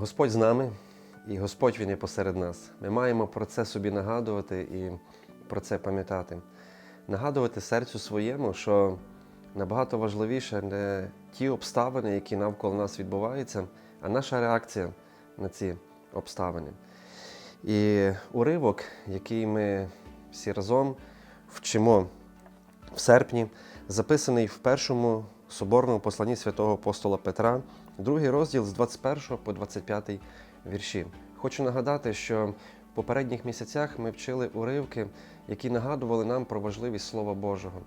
Господь з нами, і Господь Він є посеред нас. Ми маємо про це собі нагадувати і про це пам'ятати. Нагадувати серцю своєму, що набагато важливіше не ті обставини, які навколо нас відбуваються, а наша реакція на ці обставини. І уривок, який ми всі разом вчимо в серпні, записаний в першому соборному посланні святого апостола Петра, другий розділ з 21 по 25 вірші. Хочу нагадати, що в попередніх місяцях ми вчили уривки, які нагадували нам про важливість Слова Божого,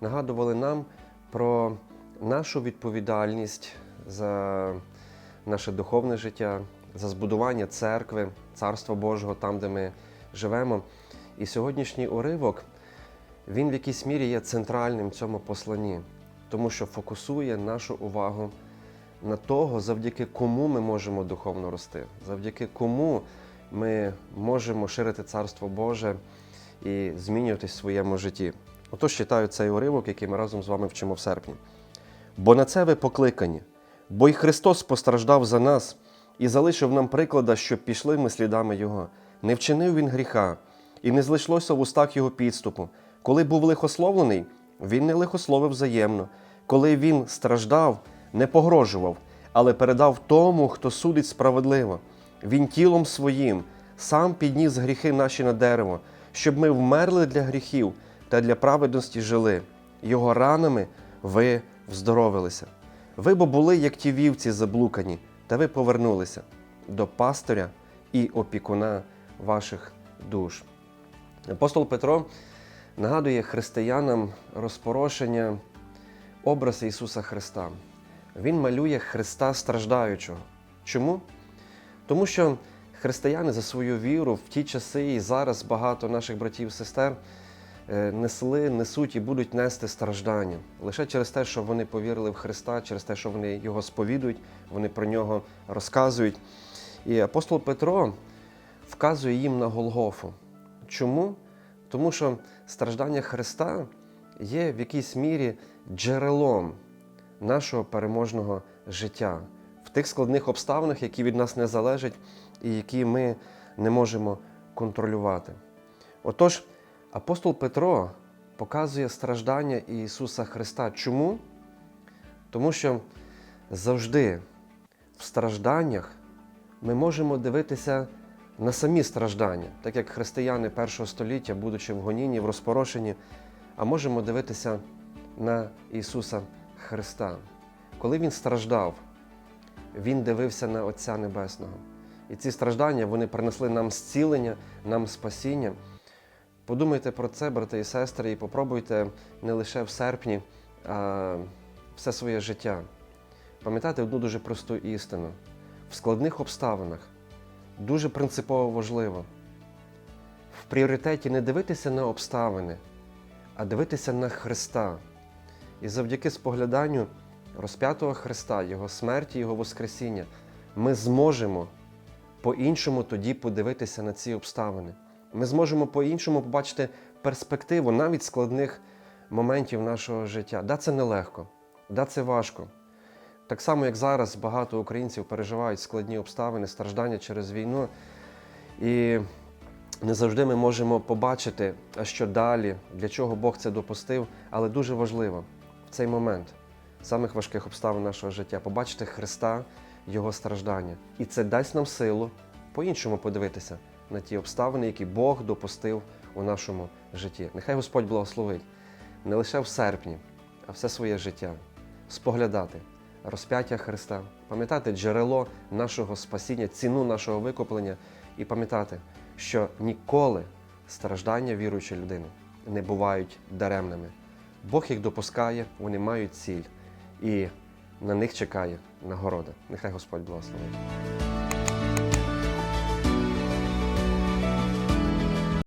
нагадували нам про нашу відповідальність за наше духовне життя, за збудування церкви, Царства Божого, там, де ми живемо. І сьогоднішній уривок він в якійсь мірі є центральним в цьому посланні, тому що фокусує нашу увагу на того, завдяки кому ми можемо духовно рости, завдяки кому ми можемо ширити Царство Боже і змінюватись в своєму житті. Отож читаю цей уривок, який ми разом з вами вчимо в серпні. Бо на це ви покликані, бо й Христос постраждав за нас і залишив нам приклада, щоб пішли ми слідами Його. Не вчинив він гріха, і не злишлося в устах його підступу. Коли був лихословлений, він не лихословив взаємно. Коли він страждав, не погрожував, але передав тому, хто судить справедливо. Він тілом своїм сам підніс гріхи наші на дерево, щоб ми вмерли для гріхів та для праведності жили. Його ранами ви вздоровилися. Ви бо були, як ті вівці заблукані, та ви повернулися до пастиря і опікуна ваших душ. Апостол Петро нагадує християнам розпорошення образ Ісуса Христа. Він малює Христа страждаючого. Чому? Тому що християни за свою віру в ті часи і зараз багато наших братів і сестер е, несли, несуть і будуть нести страждання лише через те, що вони повірили в Христа, через те, що вони Його сповідують, вони про нього розказують. І апостол Петро вказує їм на Голгофу. Чому? Тому що страждання Христа є в якійсь мірі джерелом нашого переможного життя в тих складних обставинах, які від нас не залежать і які ми не можемо контролювати. Отож, апостол Петро показує страждання Ісуса Христа. Чому? Тому що завжди в стражданнях ми можемо дивитися на самі страждання, так як християни першого століття, будучи в гонінні, в розпорошенні, а можемо дивитися на Ісуса Христа. Коли Він страждав, Він дивився на Отця Небесного. І ці страждання вони принесли нам зцілення, нам спасіння. Подумайте про це, брати і сестри, і попробуйте не лише в серпні, а все своє життя. Пам'ятати одну дуже просту істину. В складних обставинах дуже принципово важливо в пріоритеті не дивитися на обставини, а дивитися на Христа. І завдяки спогляданню розп'ятого Христа, Його смерті, Його Воскресіння, ми зможемо по-іншому тоді подивитися на ці обставини. Ми зможемо по-іншому побачити перспективу навіть складних моментів нашого життя. Да, це нелегко, да, це важко. Так само, як зараз багато українців переживають складні обставини, страждання через війну. І не завжди ми можемо побачити, а що далі, для чого Бог це допустив, але дуже важливо цей момент самих важких обставин нашого життя побачити Христа, Його страждання. І це дасть нам силу по-іншому подивитися на ті обставини, які Бог допустив у нашому житті. Нехай Господь благословить не лише в серпні, а все своє життя споглядати розп'яття Христа, пам'ятати джерело нашого спасіння, ціну нашого викуплення і пам'ятати, що ніколи страждання віруючої людини не бувають даремними. Бог їх допускає, вони мають ціль, і на них чекає нагорода. Нехай Господь благословить.